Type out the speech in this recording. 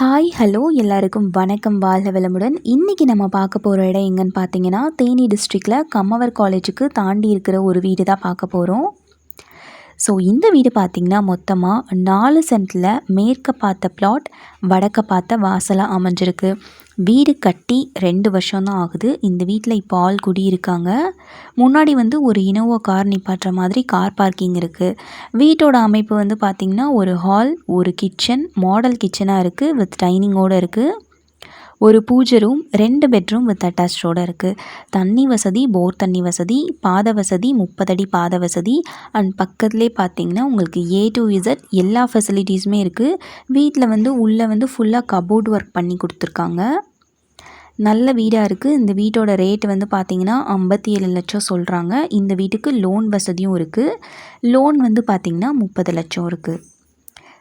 Hi hello எல்லாருக்கும் வணக்கம். வாழ்க வளமுடன். இன்றைக்கி நம்ம பார்க்க போகிற இடம் எங்கன்னு பார்த்தீங்கன்னா தேனி டிஸ்ட்ரிக்டில் கம்மவர் காலேஜுக்கு தாண்டி இருக்கிற ஒரு வீடு தான் பார்க்க போகிறோம் ஸோ இந்த வீடு பார்த்திங்கன்னா மொத்தமாக நாலு சென்ட்டில் மேற்க பார்த்த பிளாட் வடக்க பார்த்த வாசலாக அமைஞ்சிருக்கு. வீடு கட்டி ரெண்டு வருஷம் தான் ஆகுது. இந்த வீட்டில் இப்போ ஆள் குடியிருக்காங்க. முன்னாடி வந்து ஒரு இனோவா கார் நிப்பாட்டுற மாதிரி கார் பார்க்கிங் இருக்குது வீட்டோட அமைப்பு வந்து பார்த்திங்கன்னா ஒரு ஹால் ஒரு கிச்சன் மாடல் கிச்சனாக இருக்குது வித் டைனிங்கோடு இருக்குது ஒரு பூஜை ரூம் ரெண்டு பெட்ரூம் வித் அட்டாச்சோடு இருக்குது தண்ணி வசதி போர் தண்ணி வசதி பாத வசதி முப்பதடி பாத வசதி. அண்ட் பக்கத்துலேயே பார்த்தீங்கன்னா உங்களுக்கு ஏ டு இசட் எல்லா ஃபெசிலிட்டிஸுமே இருக்குது வீட்டில் வந்து உள்ளே வந்து ஃபுல்லாக கபோர்ட் ஒர்க் பண்ணி கொடுத்துருக்காங்க. நல்ல வீடாக இருக்குது இந்த வீட்டோட ரேட் வந்து பார்த்திங்கன்னா ஐம்பத்தி ஏழு லட்சம் சொல்கிறாங்க இந்த வீட்டுக்கு லோன் வசதியும் இருக்குது லோன் வந்து பார்த்திங்கன்னா முப்பது லட்சம் இருக்குது